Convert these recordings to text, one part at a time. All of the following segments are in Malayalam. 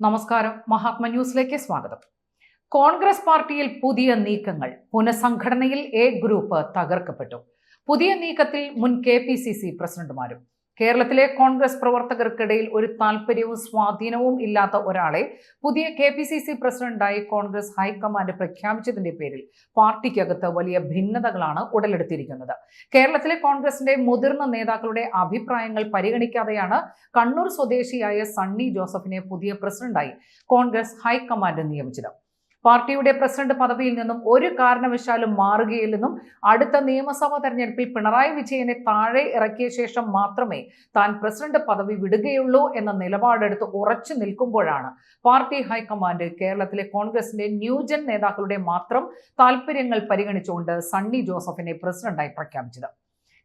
നമസ്കാരം. മഹാത്മ ന്യൂസിലേക്ക് സ്വാഗതം. കോൺഗ്രസ് പാർട്ടിയിൽ പുതിയ നീക്കങ്ങൾ പുനഃസംഘടനയിൽ എ ഗ്രൂപ്പ് തകർക്കപ്പെട്ടു. പുതിയ നീക്കത്തിൽ മുൻ കെ പി സി സി പ്രസിഡന്റുമാരും കേരളത്തിലെ കോൺഗ്രസ് പ്രവർത്തകർക്കിടയിൽ ഒരു താല്പര്യവും സ്വാധീനവും ഇല്ലാത്ത ഒരാളെ പുതിയ കെ പി സി സി പ്രസിഡന്റായി കോൺഗ്രസ് ഹൈക്കമാൻഡ് പ്രഖ്യാപിച്ചതിന്റെ പേരിൽ പാർട്ടിക്കകത്ത് വലിയ ഭിന്നതകളാണ് ഉടലെടുത്തിരിക്കുന്നത്. കേരളത്തിലെ കോൺഗ്രസിന്റെ മുതിർന്ന നേതാക്കളുടെ അഭിപ്രായങ്ങൾ പരിഗണിക്കാതെയാണ് കണ്ണൂർ സ്വദേശിയായ സണ്ണി ജോസഫിനെ പുതിയ പ്രസിഡന്റായി കോൺഗ്രസ് ഹൈക്കമാൻഡ് നിയമിച്ചത്. പാർട്ടിയുടെ പ്രസിഡന്റ് പദവിയിൽ നിന്നും ഒരു കാരണവശാലും മാറുകയില്ലെന്നും അടുത്ത നിയമസഭാ തെരഞ്ഞെടുപ്പിൽ പിണറായി വിജയനെ താഴെ ഇറക്കിയ ശേഷം മാത്രമേ താൻ പ്രസിഡന്റ് പദവി വിടുകയുള്ളൂ എന്ന നിലപാടെടുത്ത് ഉറച്ചു നിൽക്കുമ്പോഴാണ് പാർട്ടി ഹൈക്കമാൻഡ് കേരളത്തിലെ കോൺഗ്രസിന്റെ ന്യൂജൻ നേതാക്കളുടെ മാത്രം താൽപര്യങ്ങൾ പരിഗണിച്ചുകൊണ്ട് സണ്ണി ജോസഫിനെ പ്രസിഡന്റായി പ്രഖ്യാപിച്ചത്.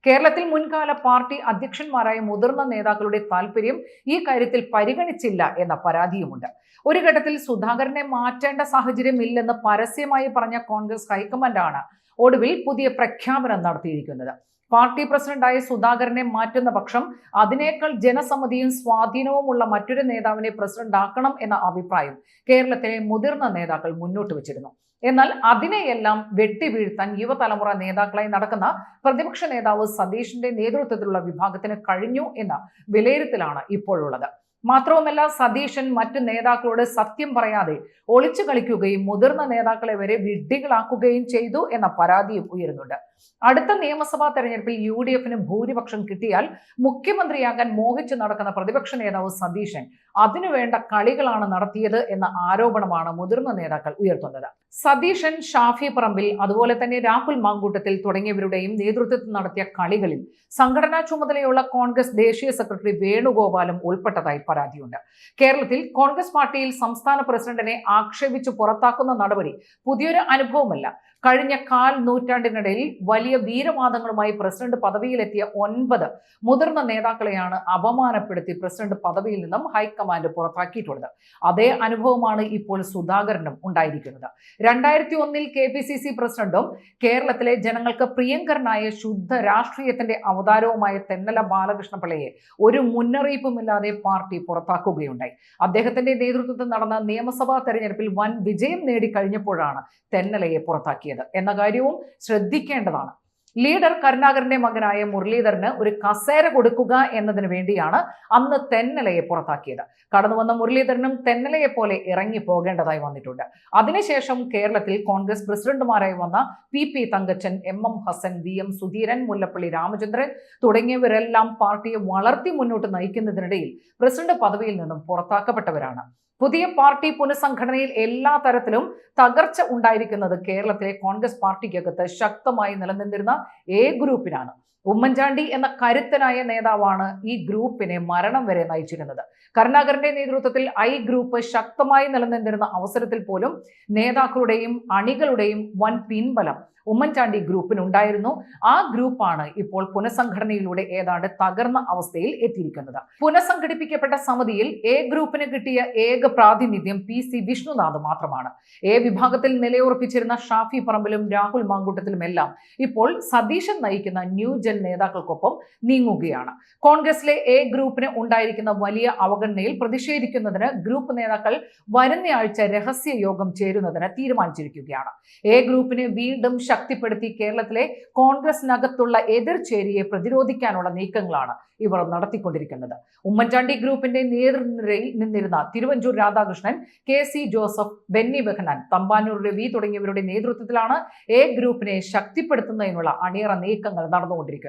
കേരളത്തിൽ മുൻകാല പാർട്ടി അധ്യക്ഷന്മാരായ മുതിർന്ന നേതാക്കളുടെ താല്പര്യം ഈ കാര്യത്തിൽ പരിഗണിച്ചില്ല എന്ന പരാതിയുമുണ്ട്. ഒരു ഘട്ടത്തിൽ സുധാകരനെ മാറ്റേണ്ട സാഹചര്യം ഇല്ലെന്ന് പരസ്യമായി പറഞ്ഞ കോൺഗ്രസ് ഹൈക്കമാൻഡാണ് ഒടുവിൽ പുതിയ പ്രഖ്യാപനം നടത്തിയിരിക്കുന്നത്. പാർട്ടി പ്രസിഡന്റായ സുധാകരനെ മാറ്റുന്ന പക്ഷം അതിനേക്കാൾ ജനസമ്മതിയും സ്വാധീനവുമുള്ള മറ്റൊരു നേതാവിനെ പ്രസിഡന്റ് ആക്കണം എന്ന അഭിപ്രായം കേരളത്തിലെ മുതിർന്ന നേതാക്കൾ മുന്നോട്ട് വെച്ചിരുന്നു. എന്നാൽ അതിനെയെല്ലാം വെട്ടിവീഴ്ത്താൻ യുവതലമുറ നേതാക്കളായി നടക്കുന്ന പ്രതിപക്ഷ നേതാവ് സതീഷിന്റെ നേതൃത്വത്തിലുള്ള വിഭാഗത്തിന് കഴിഞ്ഞു എന്ന വിലയിരുത്തലാണ് ഇപ്പോഴുള്ളത്. മാത്രവുമല്ല സതീശൻ മറ്റ് നേതാക്കളോട് സത്യം പറയാതെ ഒളിച്ചു കളിക്കുകയും മുതിർന്ന നേതാക്കളെ വരെ വിഡ്ഢികളാക്കുകയും ചെയ്തു എന്ന പരാതിയും ഉയരുന്നുണ്ട്. അടുത്ത നിയമസഭാ തെരഞ്ഞെടുപ്പിൽ യു ഡി എഫിന് ഭൂരിപക്ഷം കിട്ടിയാൽ മുഖ്യമന്ത്രിയാകാൻ മോഹിച്ച് നടക്കുന്ന പ്രതിപക്ഷ നേതാവ് സതീശൻ അതിനുവേണ്ട കളികളാണ് നടത്തിയത് എന്ന ആരോപണമാണ് മുതിർന്ന നേതാക്കൾ ഉയർത്തുന്നത്. സതീശൻ ഷാഫി പറമ്പിൽ അതുപോലെ തന്നെ രാഹുൽ മാങ്കൂട്ടത്തിൽ തുടങ്ങിയവരുടെയും നേതൃത്വത്തിൽ നടത്തിയ കളികളിൽ സംഘടനാ ചുമതലയുള്ള കോൺഗ്രസ് ദേശീയ സെക്രട്ടറി വേണുഗോപാലും ഉൾപ്പെട്ടതായി പരാതിയുണ്ട്. കേരളത്തിൽ കോൺഗ്രസ് പാർട്ടിയിൽ സംസ്ഥാന പ്രസിഡന്റിനെ ആക്ഷേപിച്ച് പുറത്താക്കുന്ന നടപടി പുതിയൊരു അനുഭവമല്ല. കഴിഞ്ഞ കാൽ നൂറ്റാണ്ടിനിടയിൽ വലിയ വീരവാദങ്ങളുമായി പ്രസിഡന്റ് പദവിയിലെത്തിയ ഒൻപത് മുതിർന്ന നേതാക്കളെയാണ് അപമാനപ്പെടുത്തി പ്രസിഡന്റ് പദവിയിൽ നിന്നും ഹൈക്കമാൻഡ് പുറത്താക്കിയിട്ടുള്ളത്. അതേ അനുഭവമാണ് ഇപ്പോൾ സുധാകരനും ഉണ്ടായിരിക്കുന്നത്. രണ്ടായിരത്തി ഒന്നിൽ കെ പി സി സി പ്രസിഡന്റും കേരളത്തിലെ ജനങ്ങൾക്ക് പ്രിയങ്കരനായ ശുദ്ധ രാഷ്ട്രീയത്തിന്റെ അവതാരവുമായ തെന്നല ബാലകൃഷ്ണപിള്ളയെ ഒരു മുന്നറിയിപ്പുമില്ലാതെ പാർട്ടി പുറത്താക്കുകയുണ്ടായി. അദ്ദേഹത്തിന്റെ നേതൃത്വത്തിൽ നടന്ന നിയമസഭാ തെരഞ്ഞെടുപ്പിൽ വൻ വിജയം നേടിക്കഴിഞ്ഞപ്പോഴാണ് തെന്നലയെ പുറത്താക്കിയത്. എന്ന കാര്യവും ശ്രദ്ധിക്കേണ്ടതാണ്. ലീഡർ കരുണാകരന്റെ മകനായ മുരളീധരന് ഒരു കസേര കൊടുക്കുക എന്നതിന് വേണ്ടിയാണ് അന്ന് തെന്നലയെ പുറത്താക്കിയത്. കടന്നു വന്ന മുരളീധരനും തെന്നലയെ പോലെ ഇറങ്ങി പോകേണ്ടതായി വന്നിട്ടുണ്ട്. അതിനുശേഷം കേരളത്തിൽ കോൺഗ്രസ് പ്രസിഡന്റുമാരായി വന്ന P P Thankachan M M Hassan V M Sudheeran Mullappally Ramachandran തുടങ്ങിയവരെല്ലാം പാർട്ടിയെ വളർത്തി മുന്നോട്ട് നയിക്കുന്നതിനിടയിൽ പ്രസിഡന്റ് പദവിയിൽ നിന്നും പുറത്താക്കപ്പെട്ടവരാണ്. പുതിയ പാർട്ടി പുനഃസംഘടനയിൽ എല്ലാ തരത്തിലും തകർച്ച ഉണ്ടായിരിക്കുന്നത് കേരളത്തിലെ കോൺഗ്രസ് പാർട്ടിക്കകത്ത് ശക്തമായി നിലനിന്നിരുന്ന എ ഗ്രൂപ്പിനാണ്. ഉമ്മൻചാണ്ടി എന്ന കരുത്തനായ നേതാവാണ് ഈ ഗ്രൂപ്പിനെ മരണം വരെ നയിച്ചിരുന്നത്. കരുണാകരന്റെ നേതൃത്വത്തിൽ ഐ ഗ്രൂപ്പ് ശക്തമായി നിലനിന്നിരുന്ന അവസരത്തിൽ പോലും നേതാക്കളുടെയും അണികളുടെയും വൻ പിൻബലം ഉമ്മൻചാണ്ടി ഗ്രൂപ്പിനുണ്ടായിരുന്നു. ആ ഗ്രൂപ്പാണ് ഇപ്പോൾ പുനഃസംഘടനയിലൂടെ ഏതാണ്ട് തകർന്ന അവസ്ഥയിൽ എത്തിയിരിക്കുന്നത്. പുനഃസംഘടിപ്പിക്കപ്പെട്ട സമിതിയിൽ എ ഗ്രൂപ്പിന് കിട്ടിയ ഏക പ്രാതിനിധ്യം പി സി വിഷ്ണുനാഥ് മാത്രമാണ്. എ വിഭാഗത്തിൽ നിലയുറപ്പിച്ചിരുന്ന ഷാഫി പറമ്പിലും രാഹുൽ മാങ്കൂട്ടത്തിലുമെല്ലാം ഇപ്പോൾ സതീശൻ നയിക്കുന്ന ന്യൂ ജൻ നേതാക്കൾക്കൊപ്പം നീങ്ങുകയാണ്. കോൺഗ്രസിലെ എ ഗ്രൂപ്പിന് ഉണ്ടായിരിക്കുന്ന വലിയ അവഗണനയിൽ പ്രതിഷേധിക്കുന്നതിന് ഗ്രൂപ്പ് നേതാക്കൾ വരുന്നയാഴ്ച രഹസ്യ യോഗം ചേരുന്നതിന് തീരുമാനിച്ചിരിക്കുകയാണ്. എ ഗ്രൂപ്പിനെ വീണ്ടും ശക്തിപ്പെടുത്തി കേരളത്തിലെ കോൺഗ്രസിനകത്തുള്ള എതിർചേരിയെ പ്രതിരോധിക്കാനുള്ള നീക്കങ്ങളാണ് ഇവർ നടത്തിക്കൊണ്ടിരിക്കുന്നത്. ഉമ്മൻചാണ്ടി ഗ്രൂപ്പിന്റെ നേതൃനിരയിൽ നിന്നിരുന്ന തിരുവഞ്ചൂർ രാധാകൃഷ്ണൻ കെ സി ജോസഫ് ബെന്നി ബെഹനാൻ തമ്പാനൂർ രവി തുടങ്ങിയവരുടെ നേതൃത്വത്തിലാണ് എ ഗ്രൂപ്പിനെ ശക്തിപ്പെടുത്തുന്നതിനുള്ള അണിയറ നീക്കങ്ങൾ നടന്നുകൊണ്ടിരിക്കുന്നത്.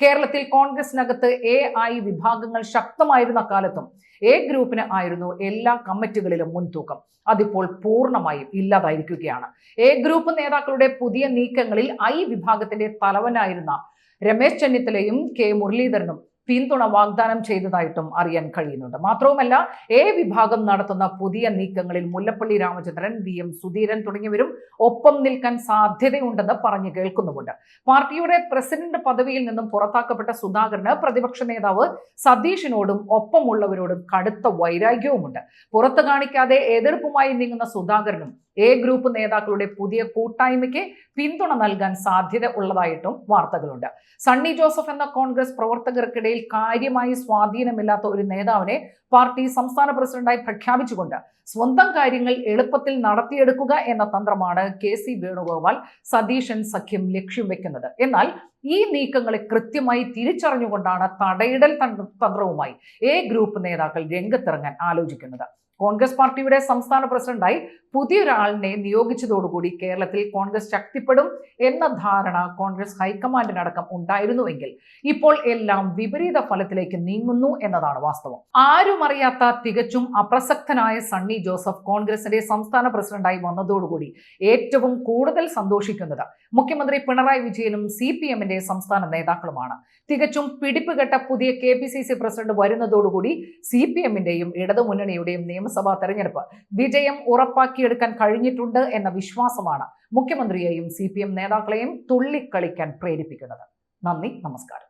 കേരളത്തിൽ കോൺഗ്രസിനകത്ത് എ ഐ വിഭാഗങ്ങൾ ശക്തമായിരുന്ന കാലത്തും എ ഗ്രൂപ്പിന് ആയിരുന്നു എല്ലാ കമ്മിറ്റികളിലും മുൻതൂക്കം. അതിപ്പോൾ പൂർണമായും ഇല്ലാതായിരിക്കുകയാണ്. എ ഗ്രൂപ്പ് നേതാക്കളുടെ പുതിയ നീക്കങ്ങളിൽ ഐ വിഭാഗത്തിന്റെ തലവനായിരുന്ന രമേശ് ചെന്നിത്തലയും കെ മുരളീധരനും പിന്തുണ വാഗ്ദാനം ചെയ്തതായിട്ടും അറിയാൻ കഴിയുന്നുണ്ട്. മാത്രവുമല്ല എ വിഭാഗം നടത്തുന്ന പുതിയ നീക്കങ്ങളിൽ മുല്ലപ്പള്ളി രാമചന്ദ്രൻ വി എം സുധീരൻ തുടങ്ങിയവരും ഒപ്പം നിൽക്കാൻ സാധ്യതയുണ്ടെന്ന് പറഞ്ഞു കേൾക്കുന്നുമുണ്ട്. പാർട്ടിയുടെ പ്രസിഡന്റ് പദവിയിൽ നിന്നും പുറത്താക്കപ്പെട്ട സുധാകരന് പ്രതിപക്ഷ നേതാവ് സതീഷിനോടും ഒപ്പമുള്ളവരോടും കടുത്ത വൈരാഗ്യവുമുണ്ട്. പുറത്തു കാണിക്കാതെ എതിർപ്പുമായി നീങ്ങുന്ന സുധാകരനും എ ഗ്രൂപ്പ് നേതാക്കളുടെ പുതിയ കൂട്ടായ്മയ്ക്ക് പിന്തുണ നൽകാൻ സാധ്യത ഉള്ളതായിട്ടും വാർത്തകളുണ്ട്. സണ്ണി ജോസഫ് എന്ന കോൺഗ്രസ് പ്രവർത്തകർക്കിടയിൽ കാര്യമായി സ്വാധീനമില്ലാത്ത ഒരു നേതാവിനെ പാർട്ടി സംസ്ഥാന പ്രസിഡന്റായി പ്രഖ്യാപിച്ചുകൊണ്ട് സ്വന്തം കാര്യങ്ങൾ എളുപ്പത്തിൽ നടത്തിയെടുക്കുക എന്ന തന്ത്രമാണ് കെ സി വേണുഗോപാൽ സതീശൻ സഖ്യം ലക്ഷ്യം വെക്കുന്നത്. എന്നാൽ ഈ നീക്കങ്ങളെ കൃത്യമായി തിരിച്ചറിഞ്ഞുകൊണ്ടാണ് തടയിടൽ തന്ത്രവുമായി എ ഗ്രൂപ്പ് നേതാക്കൾ രംഗത്തിറങ്ങാൻ ആലോചിക്കുന്നത്. കോൺഗ്രസ് പാർട്ടിയുടെ സംസ്ഥാന പ്രസിഡന്റായി പുതിയൊരാളിനെ നിയോഗിച്ചതോടുകൂടി കേരളത്തിൽ കോൺഗ്രസ് ശക്തിപ്പെടും എന്ന ധാരണ കോൺഗ്രസ് ഹൈക്കമാൻഡിനടക്കം ഉണ്ടായിരുന്നുവെങ്കിൽ ഇപ്പോൾ എല്ലാം വിപരീത ഫലത്തിലേക്ക് നീങ്ങുന്നു എന്നതാണ് വാസ്തവം. ആരും അറിയാത്ത തികച്ചും അപ്രസക്തനായ സണ്ണി ജോസഫ് കോൺഗ്രസിന്റെ സംസ്ഥാന പ്രസിഡന്റായി വന്നതോടുകൂടി ഏറ്റവും കൂടുതൽ സന്തോഷിക്കുന്നത് മുഖ്യമന്ത്രി പിണറായി വിജയനും സി പി എമ്മിന്റെ സംസ്ഥാന നേതാക്കളുമാണ്. തികച്ചും പിടിപ്പുകെട്ട പുതിയ K P C C president വരുന്നതോടുകൂടി C P എമ്മിന്റെയും ഇടതുമുന്നണിയുടെയും നിയമസഭാ തെരഞ്ഞെടുപ്പ്. വിജയം ഉറപ്പാക്കിയെടുക്കാൻ കഴിഞ്ഞിട്ടുണ്ട് എന്ന വിശ്വാസമാണ് മുഖ്യമന്ത്രിയെയും സി നേതാക്കളെയും തുള്ളിക്കളിക്കാൻ പ്രേരിപ്പിക്കുന്നത്. നന്ദി നമസ്കാരം.